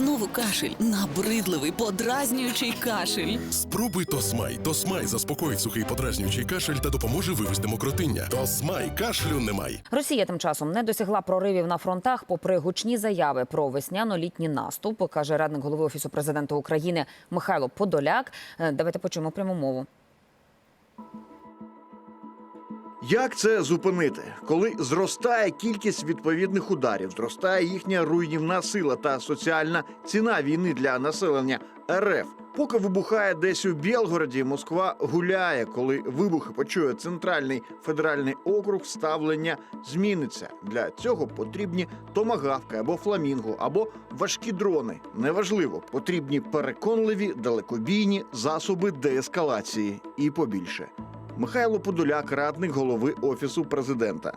Знову кашель, набридливий, подразнюючий кашель. Спробуй Тосмай. Тосмай заспокоїть сухий подразнюючий кашель та допоможе вивести мокротиння. Тосмай кашлю немає. Росія тим часом не досягла проривів на фронтах, попри гучні заяви про весняно-літній наступ, каже радник голови офісу президента України Михайло Подоляк. Е, Давайте почуємо пряму мову. Як це зупинити, коли зростає кількість відповідних ударів, зростає їхня руйнівна сила та соціальна ціна війни для населення РФ? Поки вибухає десь у Білгороді, Москва гуляє. Коли вибухи почує центральний федеральний округ, ставлення зміниться. Для цього потрібні томагавки або фламінго, або важкі дрони. Неважливо, потрібні переконливі далекобійні засоби деескалації і побільше. Михайло Подоляк, радник голови офісу президента.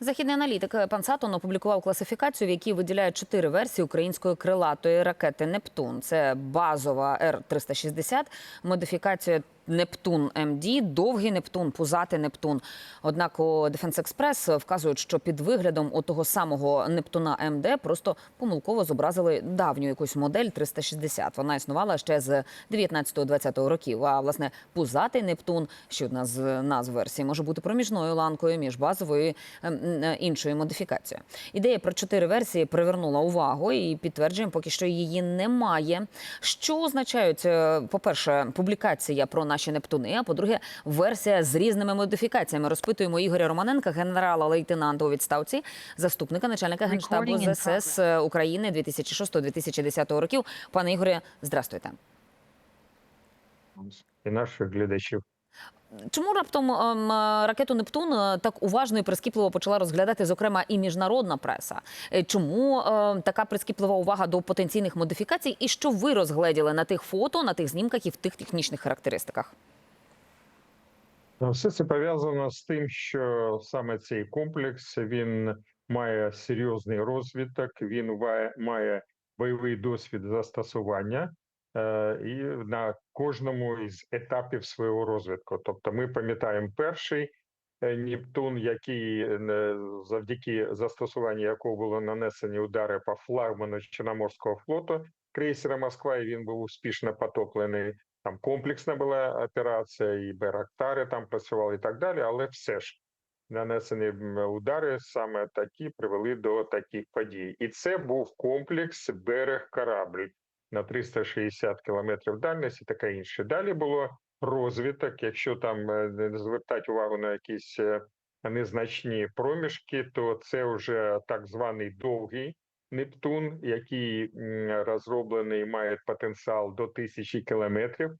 Західний аналітик пан Сатон опублікував класифікацію, в якій виділяють чотири версії української крилатої ракети Нептун. Це базова Р-360, модифікація Нептун МД, довгий Нептун, пузатий Нептун. Однак у Defense Express вказують, що під виглядом того самого Нептуна МД просто помилково зобразили давню якусь модель 360. Вона існувала ще з 19-20 років. А власне пузатий Нептун, ще одна з назв версії, може бути проміжною ланкою між базовою ем, іншою модифікацією. Ідея про чотири версії привернула увагу і підтверджуємо, поки що її немає. Що означають, е, по-перше, публікація про наші Нептуни, а по-друге, версія з різними модифікаціями. Розпитуємо Ігоря Романенка, генерала-лейтенанта у відставці, заступника начальника генштабу ЗСС України 2006-2010 років. Пане Ігоре, здрастуйте. і наших глядачів. Чому раптом ем, е, ракету Нептун е, так уважно і прискіпливо почала розглядати, зокрема, і міжнародна преса? Е, Чому така прискіплива увага до потенційних модифікацій? І що ви розгледіли на тих фото, на тих знімках і в тих технічних характеристиках? Ну, Все це пов'язано з тим, що саме цей комплекс він має серйозний розвиток, він має бойовий досвід застосування і на кожному із етапів свого розвитку. Тобто, ми пам'ятаємо перший е, Нептун, який е, завдяки застосуванню якого було нанесені удари по флагману Чорноморського флоту крейсера Москва, і він був успішно потоплений. Там комплексна була операція, і Берактари там працювали і так далі, але все ж нанесені удари саме такі привели до таких подій. І це був комплекс берег корабль на 360 кілометрів дальності, таке інше. Далі було розвиток. Якщо там е, звертати увагу на якісь е, незначні проміжки, то це вже так званий довгий Нептун, який розроблений, має потенціал до тисячі кілометрів,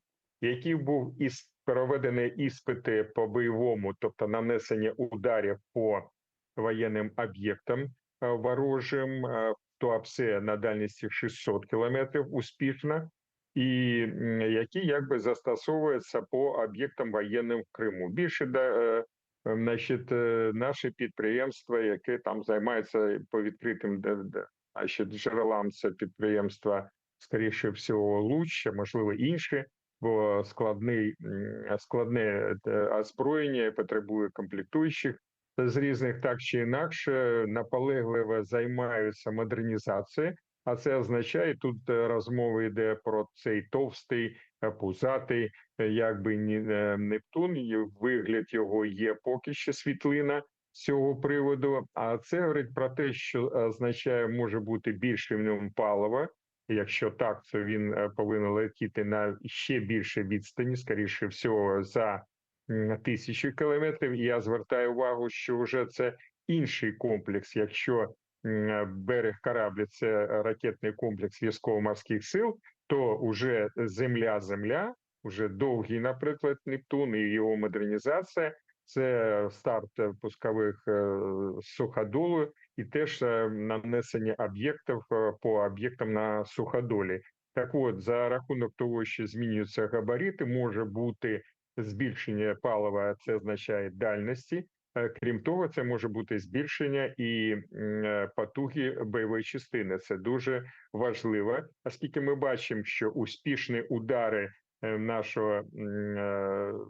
який був із проведені іспити по бойовому, тобто нанесення ударів по воєнним об'єктам е, ворожим, Туапсе на дальності 600 кілометрів успішно, і які якби застосовуються по об'єктам воєнним в Криму. Більше да, е, значить, е, наше підприємство, яке там займається по відкритим значить, джерелам, це підприємства, скоріше всього, Луч, можливо, інші, бо складний складне е, озброєння потребує комплектуючих з різних так чи інакше наполегливо займаються модернізацією. А це означає, тут е, розмова йде про цей товстий, е, пузатий, е, якби ні- Нептун. і Вигляд його є поки що світлина з цього приводу. А це говорить про те, що означає, може бути більше в ньому палива. Якщо так, то він повинен летіти на ще більше відстані, скоріше всього, за м, тисячу кілометрів. Я звертаю увагу, що вже це інший комплекс. Якщо берег кораблі це ракетний комплекс військово-морських сил, то вже земля-земля, вже довгий, наприклад, Нептун і його модернізація. Це старт пускових е, суходолу і теж е, нанесення об'єктів е, по об'єктам на суходолі. Так от, за рахунок того, що змінюються габарити, може бути збільшення палива, це означає дальності. Е, Крім того, це може бути збільшення і е, потуги бойової частини. Це дуже важливо, оскільки ми бачимо, що успішні удари е, нашого,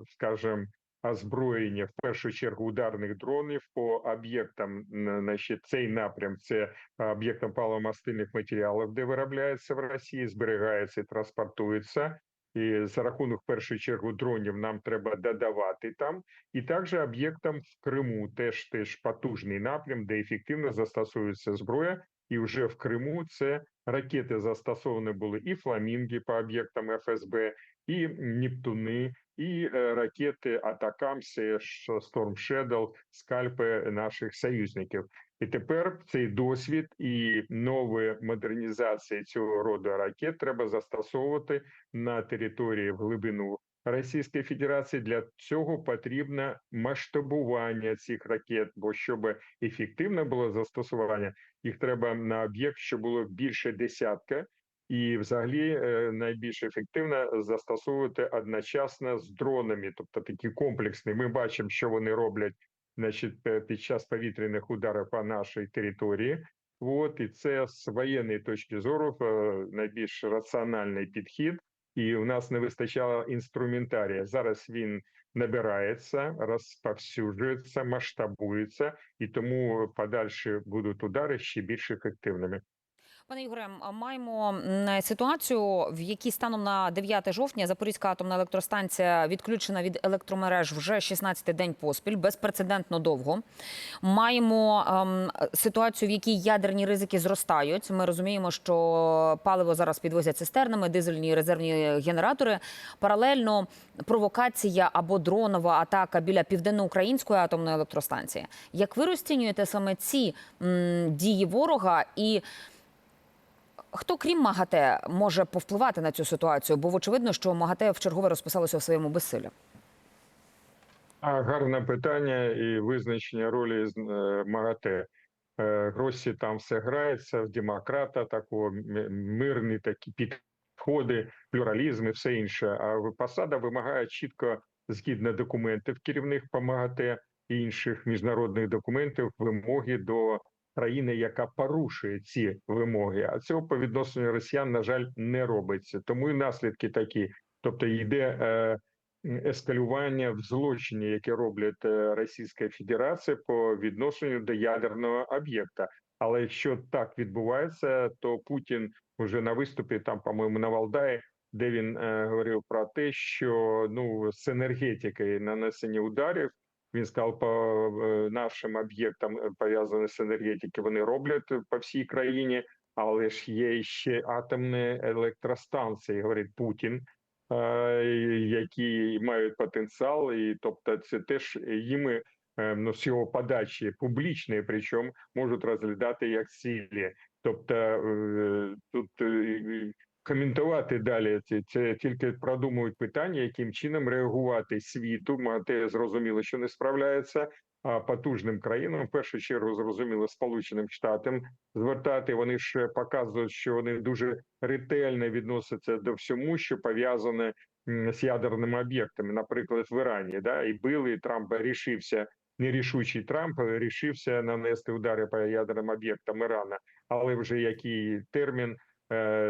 скажімо, озброєння в першу чергу ударних дронів по об'єктам. Значить, цей напрям це об'єктам паливомастильних матеріалів, де виробляється в Росії, зберігається і транспортується. І за рахунок в першу чергу дронів нам треба додавати там, і також об'єктам в Криму теж теж потужний напрям, де ефективно застосовується зброя. І вже в Криму це ракети застосовані були і фламінги по об'єктам ФСБ, і Нептуни, і е, ракети Атакамси, Storm Shadow, скальпи наших союзників. І тепер цей досвід і нові модернізації цього роду ракет треба застосовувати на території в глибину Російської Федерації. Для цього потрібно масштабування цих ракет, бо щоб ефективне було застосування, їх треба на об'єкт, що було більше десятка. І, взагалі, е, найбільш ефективно застосовувати одночасно з дронами, тобто такі комплексні. Ми бачимо, що вони роблять значить, під час повітряних ударів по нашій території. От і це з воєнної точки зору е, найбільш раціональний підхід. І у нас не вистачало інструментарія. Зараз він набирається, розповсюджується, масштабується, і тому подальші будуть удари ще більш ефективними. Пане Ігоре, маємо ситуацію, в якій станом на 9 жовтня Запорізька атомна електростанція відключена від електромереж вже 16-й день поспіль, безпрецедентно довго. Маємо ем, ситуацію, в якій ядерні ризики зростають. Ми розуміємо, що паливо зараз підвозять цистернами, дизельні резервні генератори. Паралельно провокація або дронова атака біля південноукраїнської атомної електростанції. Як ви розцінюєте саме ці м, дії ворога і Хто крім МАГАТЕ може повпливати на цю ситуацію? Бо очевидно, що МАГАТЕ в чергове розписалося у своєму безсилі. Гарне питання і визначення ролі е, МАГАТЕ. Е, Гросі там все грається в демократа, такого мирні такі підходи, плюралізм і все інше. А посада вимагає чітко згідно документів керівних по МАГАТЕ і інших міжнародних документів вимоги до країни, яка порушує ці вимоги. А цього по відношенню росіян, на жаль, не робиться. Тому і наслідки такі. Тобто йде е, ескалювання в злочині, яке роблять е, Російська Федерація по відношенню до ядерного об'єкта. Але якщо так відбувається, то Путін вже на виступі там, по-моєму, на Валдаї, де він е, говорив про те, що ну з енергетикою нанесення ударів. Він сказав, по е, нашим об'єктам е, пов'язані з енергетики, вони роблять по всій країні, але ж є ще атомні електростанції, говорить Путін, е, які мають потенціал, і тобто це теж їми е, ну, з його подачі публічної, причому можуть розглядати як цілі. Тобто е, тут е, коментувати далі це, це тільки продумують питання, яким чином реагувати світу. МАГАТЕ зрозуміло, що не справляється. А потужним країнам, в першу чергу, зрозуміло, Сполученим Штатам звертати. Вони ж показують, що вони дуже ретельно відносяться до всьому, що пов'язане з ядерними об'єктами, наприклад, в Ірані, да, і били Трамп рішився. Нерішучий Трамп рішився нанести удари по ядерним об'єктам Ірана, але вже який термін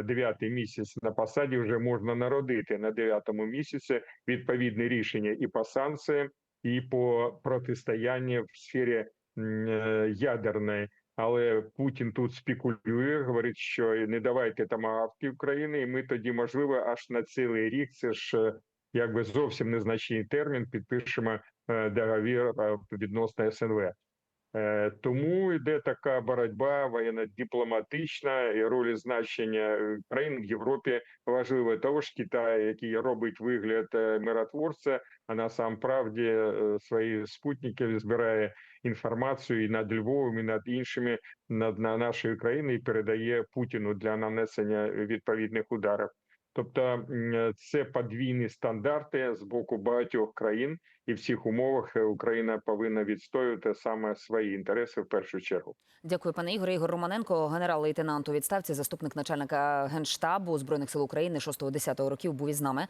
дев'ятий місяць на посаді вже можна народити на дев'ятому місяці відповідне рішення і по санкціям, і по протистоянню в сфері е, ядерної. Але Путін тут спекулює, говорить, що не давайте тамагавки України, і ми тоді, можливо, аж на цілий рік. Це ж е, якби зовсім незначний термін. Підпишемо е, договір е, відносно СНВ. Е, Тому йде така боротьба воєнно-дипломатична і роль значення е, країн в Європі важливо того ж Китай, який робить вигляд е, миротворця, а насамправді е, свої спутники збирає інформацію і над Львовом, і над іншими над на нашою країною і передає Путіну для нанесення відповідних ударів. Тобто це подвійні стандарти з боку багатьох країн, і в цих умовах е, Україна повинна відстоювати саме свої інтереси в першу чергу. Дякую, пане Ігоре. Ігор Романенко, генерал-лейтенант у відставці, заступник начальника генштабу збройних сил України 6-10 років, був із нами.